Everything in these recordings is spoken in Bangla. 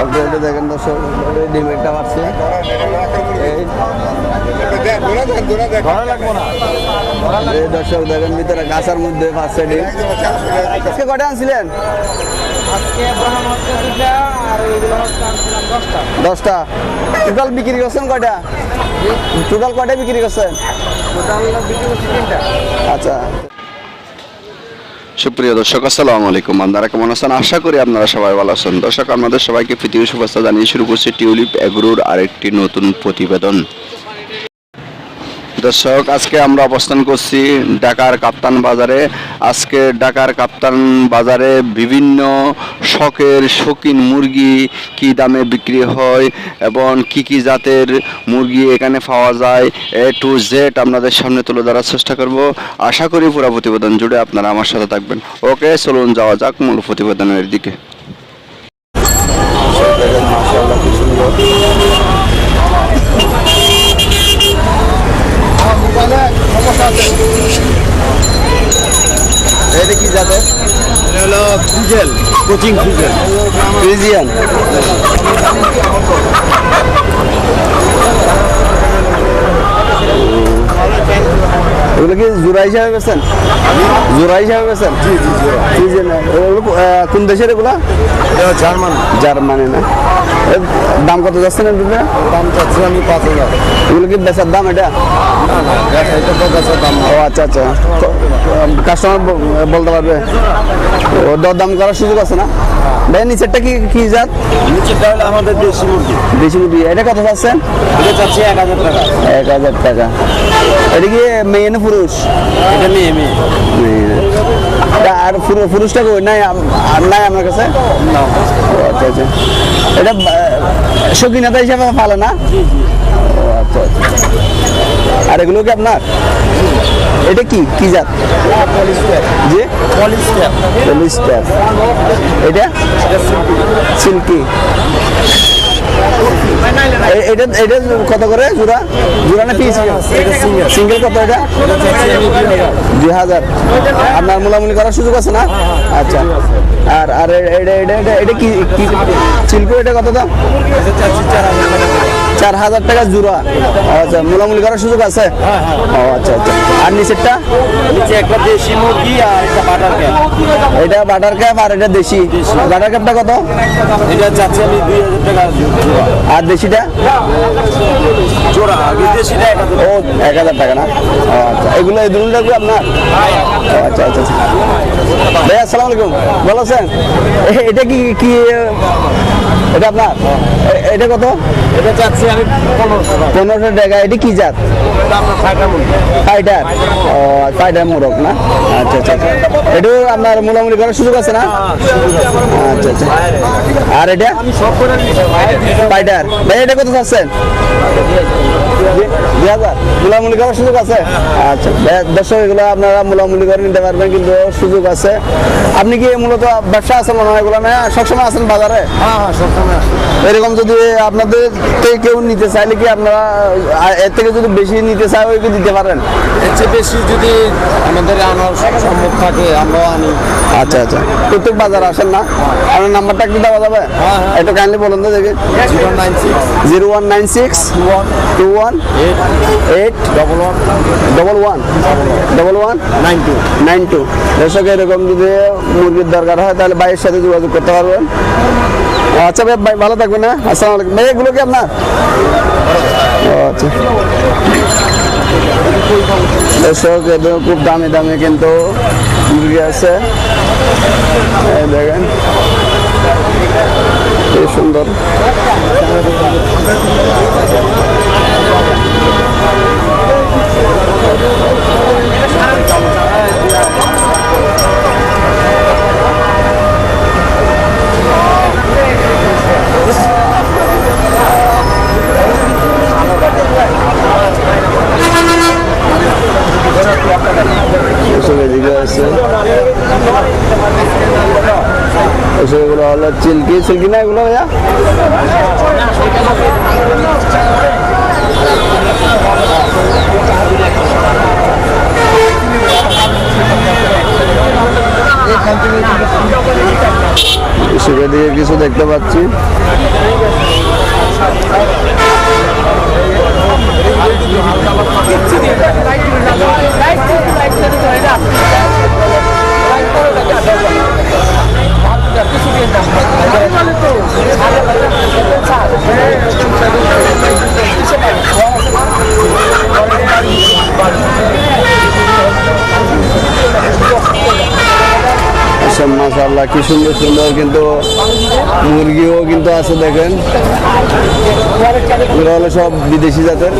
আপনি এটা দেখেন দর্শক ডিম একটা দর্শক দেখেন ভিতরে গাছার মধ্যে পাচ্ছে ডিম। আজকে কটা আনছিলেন? দশটা। দশটা। টোটাল বিক্রি করছেন কয়টা? টোটাল কয়টা বিক্রি করছেন? আচ্ছা। সুপ্রিয় দর্শক, আসসালামু আলাইকুম। আপনারা কেমন আছেন? আশা করি আপনারা সবাই ভালো আছেন। দর্শক আমাদের সবাইকে পৃথিবীর শুভেচ্ছা জানিয়ে শুরু করছি টিউলিপ এগ্রোর আরেকটি নতুন প্রতিবেদন। দর্শক, আজকে আমরা অবস্থান করছি ঢাকার কাপ্তান বাজারে। আজকে ঢাকার কাপ্তান বাজারে বিভিন্ন শখের শৌখিন মুরগি কি দামে বিক্রি হয় এবং কি কি জাতের মুরগি এখানে পাওয়া যায়, এ টু জেড আপনাদের সামনে তুলে ধরার চেষ্টা করব। আশা করি পুরো প্রতিবেদন জুড়ে আপনারা আমার সাথে থাকবেন। ওকে, চলুন যাওয়া যাক মূল প্রতিবেদনের দিকে দেখেন মাশাআল্লাহ কি সুন্দর এটা কি জাতের হলো ফ্রিজেল কোচিং ফিজিয়ান এগুলো কি জোড়া হিসাবে বেছেন জোড়া হিসাবে বেছেন জি জি ফ্রিজিয়ান কোন দেশের এগুলা? জার্মান। জার্মানি না। দাম কত যাচ্ছে না দুটো দাম চাচ্ছি আমি পাঁচ হাজার। এগুলো কি বেচার দাম এটা? এটা তো দাম ও আচ্ছা আচ্ছা। কাস্টমার বলতে পারবে। ও দর দাম করার সুযোগ আছে না? ভাই নিচেরটা কি কি জাত? নিচেরটা হলো আমাদের দেশি মুরগি। বেশি মুরগি। এটা কত পাচ্ছেন এটা চাচ্ছি এক হাজার টাকা। এক হাজার টাকা। এটা কি মেয়ে না পুরুষ? এটা মেয়ে। মেয়ে। আর পুরুষটা কই? নাই আর নাই আমার কাছে? আচ্ছা আচ্ছা। এটা শৌখিনতা হিসাবে ভালো না? আচ্ছা আচ্ছা। আর এগুলো কি আপনার? এটা কি? কি জাত? জি? পলিশ ক্যাপ এটা? সিল্কি। এটা এটা কত করে জোড়া? জোড়া না পিস সিঙ্গেল কত এটা? দুই হাজার। আপনার মোলামুলি করার সুযোগ আছে না? আচ্ছা। আর আর এটা এটা এটা কি কি সিল্কি এটা কত দাম? চার হাজার টাকা জোড়া। আচ্ছা মোলামুলি করার সুযোগ আছে? ও আচ্ছা আচ্ছা। আর নিচেরটা? নিচে একটা দেশি মুরগি আর একটা বাটার ক্যাপ এটা বাটার ক্যাপ আর এটা দেশি। বাটার ক্যাপটা কত? এটা চাচ্ছি আমি দুই হাজার টাকা আর দেশিটা? জোড়া ও এক হাজার টাকা না? আচ্ছা। এগুলো এই দুটো কি আপনার? আচ্ছা আচ্ছা আচ্ছা। ভাই আসসালামু আলাইকুম। ভালো আছেন? এটা কি কি এটা আপনার? এটা কত? এটা চাচ্ছি আমি পনেরোশো টাকা। এটা কি জাত? Fighter fighter? ও ফাইটার মোরগ না? আচ্ছা আচ্ছা এটাও আপনার মোলামুলি করার সুযোগ আছে না? আচ্ছা আচ্ছা। আর এটা? ফাইটার। ভাই এটা কত চাচ্ছেন? দুই হাজার। মোলামুলি করার সুযোগ আছে? আচ্ছা দর্শক এগুলো আপনারা মোলামুলি করে নিতে পারবেন কিন্তু সুযোগ আছে। আপনি কি মূলত ব্যবসা আছেন মনে হয় এগুলো না? সবসময় আছেন বাজারে? হ্যাঁ হ্যাঁ এরকম যদি আপনাদের থেকে কেউ নিতে চাইলে কি আপনারা এর থেকে যদি বেশি নিতে চায় ওই কি দিতে পারেন? এর চেয়ে বেশি যদি আমাদের আনার সম্ভব থাকে আমরাও আনি। আচ্ছা আচ্ছা। প্রত্যেক বাজার আসেন না? আপনার নাম্বারটা একটু দেওয়া যাবে? হ্যাঁ, হ্যাঁ। একটু কাইন্ডলি বলুন তো দেখি। Zero one nine six. Two one. Eight. Double one. Double one. Double one. Nine two. Nine two. দর্শক এরকম যদি মুরগির দরকার হয় তাহলে বাইরের সাথে যোগাযোগ করতে পারবেন। আচ্ছা ভাই ভাই, ভালো থাকবেন হ্যাঁ? আসসালামু আলাইকুম। ভাই, এগুলো কি আপনার? আচ্ছা। খুব দামি দামি কিন্তু মুরগি আছে। দেখেন। কি সুন্দর এসব এদিকে আছে এসব এগুলো হলো কিনা এগুলো ভাইয়া? সেখান দিয়ে কিছু দেখতে পাচ্ছি। মাসাল্লাহ কি সুন্দর সুন্দর কিন্তু মুরগিও কিন্তু আছে দেখেন। এগুলো হলো সব বিদেশি জাতের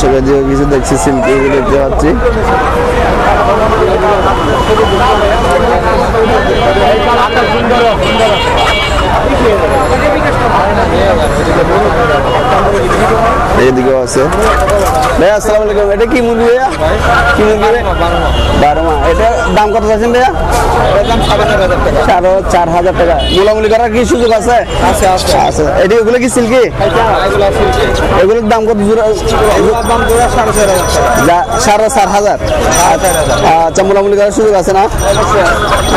সেখান দিয়েও কিছু দেখছি সিল্কি দেখতে পাচ্ছি এইদিকেও আছে। ভাইয়া আসসালামু আলাইকুম। এটা কি মুরগি ভাইয়া? কি মুরগি বারো মা এটা দাম কত চাচ্ছেন ভাইয়া? চারো চার হাজার টাকা। মোলামুলি করার কি সুযোগ আছে? আছে এটি কি সিল্কি? এগুলোর দাম কত জোড়া? সাড়ে চার হাজার সাড়ে চার হাজার? আচ্ছা মোলামুলি করার সুযোগ আছে না?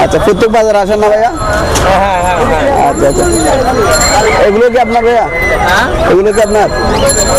আচ্ছা প্রত্যেক বাজার আসেন না ভাইয়া? হ্যাঁ হ্যাঁ হ্যাঁ আচ্ছা আচ্ছা। এগুলো কি আপনার ভাইয়া? এগুলো কি আপনার?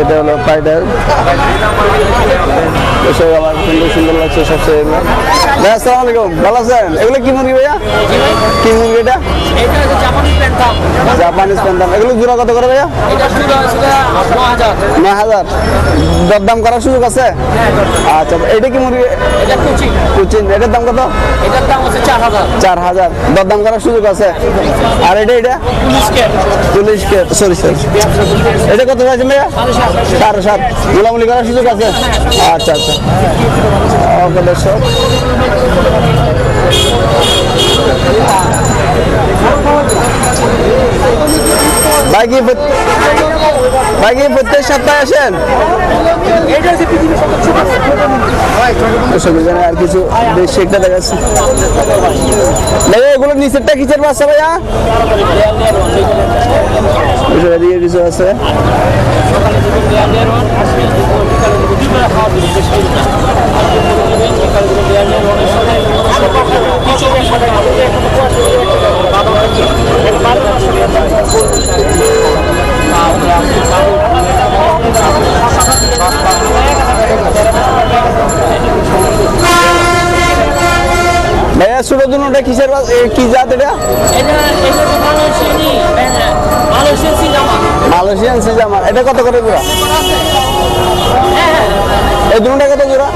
এটা হলো পাইডার এসব আমার সুন্দর সুন্দর লাগছে সবচেয়ে। এগুলো ভাই আসসালামু আলাইকুম। ভালো আছেন? এগুলো কি মুরগি ভাইয়া? কি মুরগি এটা? জাপানিজ প্যান্টাম এগুলো জোড়া কত করে ভাইয়া? ন হাজার। দরদাম করার সুযোগ আছে? আচ্ছা এটা কি মুরগি? কুচিন। এটার দাম কত? চার হাজার। দরদাম করার সুযোগ আছে? আর এটা এটা? চল্লিশ কে সরি সরি এটা কত চাইছেন ভাইয়া? সাড়ে সাত। গোলামুলি করার সুযোগ আছে? আচ্ছা আচ্ছা। ওকে ভাই কি ভাই কি প্রত্যেক সপ্তাহে আসেন? আর কিছু বেশি একটা দেখাচ্ছে এগুলো নিচেরটা কিসের বাচ্চা ভাইয়া? কিছু আছে? ভাইয়া ছোট দুটা কিসের কি জাত এটা? মালয়েশিয়ান সিজামার এটা কত করে জোড়া? এই দুটা কত জোড়া?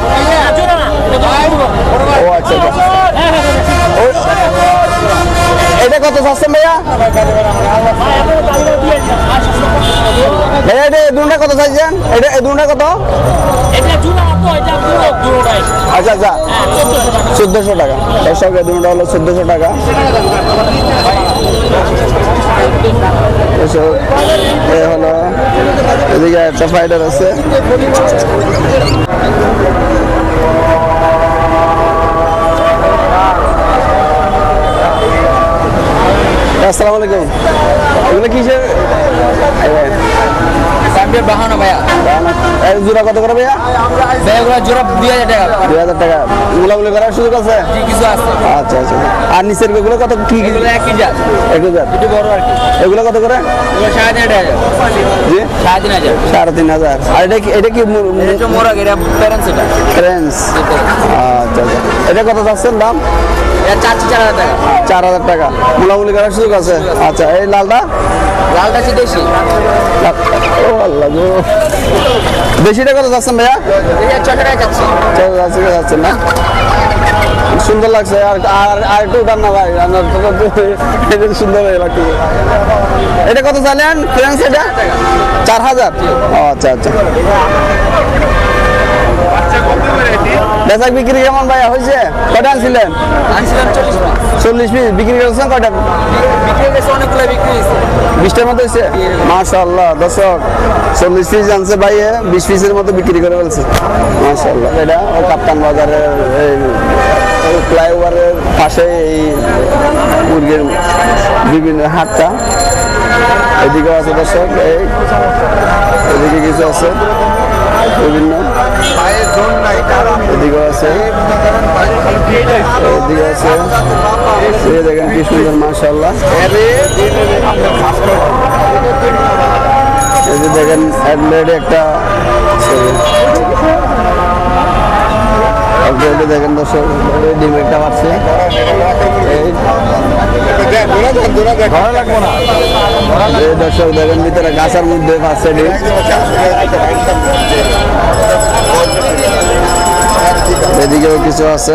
ও আচ্ছা আচ্ছা। এটা কত চাচ্ছেন ভাইয়া? ভাইয়া এটা দুটা কত চাইছেন? এটা দুটা কত? আচ্ছা আচ্ছা। হ্যাঁ চোদ্দশো টাকা। টাকা। দুটা হলো চোদ্দোশো টাকা। হলো এদিকে একটা ফাইটার আছে। আসসালামু আলাইকুম। জোড়া কত করে ভাইয়া? ব্যাগগুলো জোড়া দুই হাজার টাকা। দুই হাজার টাকা। মোলামুলি করার সুযোগ আছে? কিছু আছে। আচ্ছা আচ্ছা। আর নিচের এগুলো কত কি? কি এগুলো এক কেজি আছে এক হাজার একটু বড় আর কি। এগুলো কত করে? সাড়ে তিন হাজার। জি? সাড়ে তিন হাজার। সাড়ে তিন হাজার। আর এটা কি এটা কি মোরগ এটা প্যারেন্টস এটা। ফ্রেন্স আচ্ছা আচ্ছা। এটা কত চাচ্ছেন দাম? চার হাজার টাকা। মোলামুলি করার সুযোগ আছে? আচ্ছা এই লালটা? লালটা হচ্ছে দেশি ও আল্লাহ গো। বেশিটা কত যাচ্ছেন ভাইয়া? যাচ্ছে যাচ্ছেন না? সুন্দর লাগছে। আর আর একটু উঠান না ভাই। এটা সুন্দর লাগছে। এটা কত চাইলেন? ফ্রেন্স এটা? চার হাজার আচ্ছা আচ্ছা। বেচাক বিক্রি কেমন ভাইয়া হয়েছে কটা আনছিলেন? আনছিলাম চল্লিশ পিস। চল্লিশ পিস। বিক্রি করেছেন কটা বিশটার মতো হয়েছে? মাশাল্লাহ দর্শক চল্লিশ পিস আনছে ভাইয়ে বিশ পিসের মতো বিক্রি করে ফেলছে। মাশাল্লাহ এটা কাপ্তান বাজারের এই ফ্লাইওভারের পাশে এই মুরগির বিভিন্ন হাটটা। এদিকেও আছে দর্শক, এই। এদিকে কিছু আছে, বিভিন্ন। এদিকেও আছে। এদিকে আছে। এই দেখেন কি সুন্দর মাশাল্লাহ এই যে দেখেন একটা ছবি। দেখেন দর্শক ডিমেটটা এই দর্শক দেখেন ভিতরে গাছের মধ্যে পাচ্ছে ডিম। এদিকেও কিছু আছে।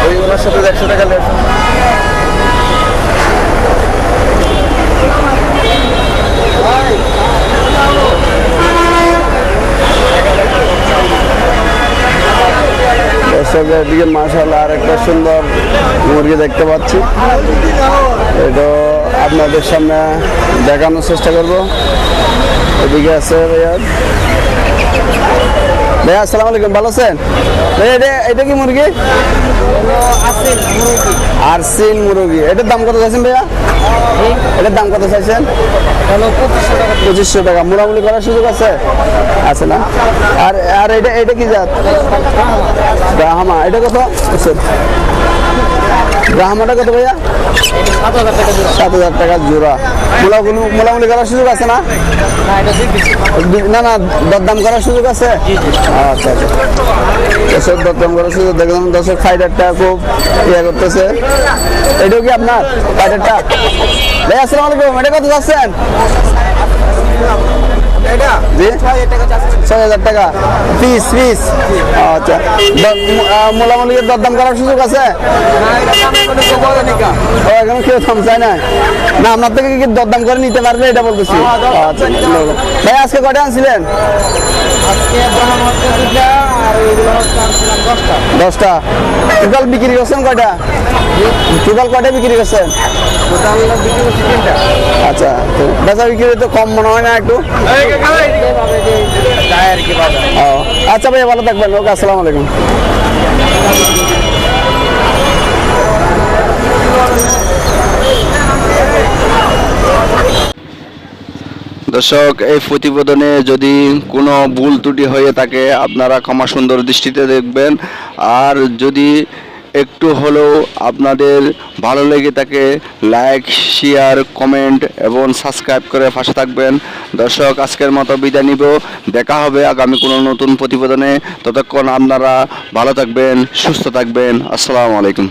হলো ওইগুলোর সাথে একশো টাকা লেট। দর্শকের দিকে মাসাল্লাহ আর একটা সুন্দর মুরগি দেখতে পাচ্ছি। এটা আপনাদের সামনে দেখানোর চেষ্টা করব। এদিকে আছে ভাইয়া আসসালামু আলাইকুম, ভালো আছেন? এটা এটা কি মুরগি? আর সিন মুরগি। এটার দাম কত চাইছেন ভাইয়া? এটার দাম কত চাইছেন? পঁচিশশো টাকা। মোড়ামুড়ি করার সুযোগ আছে? আছে না? আর আর এটা এটা কি জাত? ব্রাহ্মা। এটা কত? আচ্ছা। ব্রাহ্মাটা কত ভাইয়া? সাত হাজার টাকা জোড়া। মোলাগুলো মোলামুলি করার সুযোগ আছে না? না না দরদাম করার সুযোগ আছে? আচ্ছা আচ্ছা। দর্শক দরদাম সুযোগ দেখলাম দর্শক ফাইটারটা খুব ইয়ে করতেছে। এটাও কি আপনার? ফাইটারটা ভাই আসসালামু আলাইকুম এটা কত যাচ্ছেন? ছয় হাজার টাকা পিস পিস আচ্ছা। দ- মু- আহ, দরদাম করার সুযোগ আছে? ও এখনও কেউ দাম চায় না না আপনার থেকে কি দরদাম করে নিতে পারবে এটা বলতেছি। আচ্ছা ভাই আজকে কটা আনছিলেন? আজকে দশটা টোটাল বিক্রি করছেন কয়টা? টোটাল কয়টা বিক্রি করছেন? আচ্ছা তো বেচা বিক্রি তো কম মনে হয় না একটু? ও আচ্ছা ভাই ভালো থাকবেন ওকে আসসালামু আলাইকুম। দর্শক, এই প্রতিবেদনে যদি কোনো ভুল ত্রুটি হয়ে থাকে, আপনারা ক্ষমা সুন্দর দৃষ্টিতে দেখবেন। আর যদি একটু হলেও আপনাদের ভালো লেগে থাকে, লাইক, শেয়ার, কমেন্ট এবং সাবস্ক্রাইব করে পাশে থাকবেন। দর্শক, আজকের মতো বিদায় নিব। দেখা হবে আগামী কোনো নতুন প্রতিবেদনে। ততক্ষণ আপনারা ভালো থাকবেন, সুস্থ থাকবেন। আসসালামু আলাইকুম।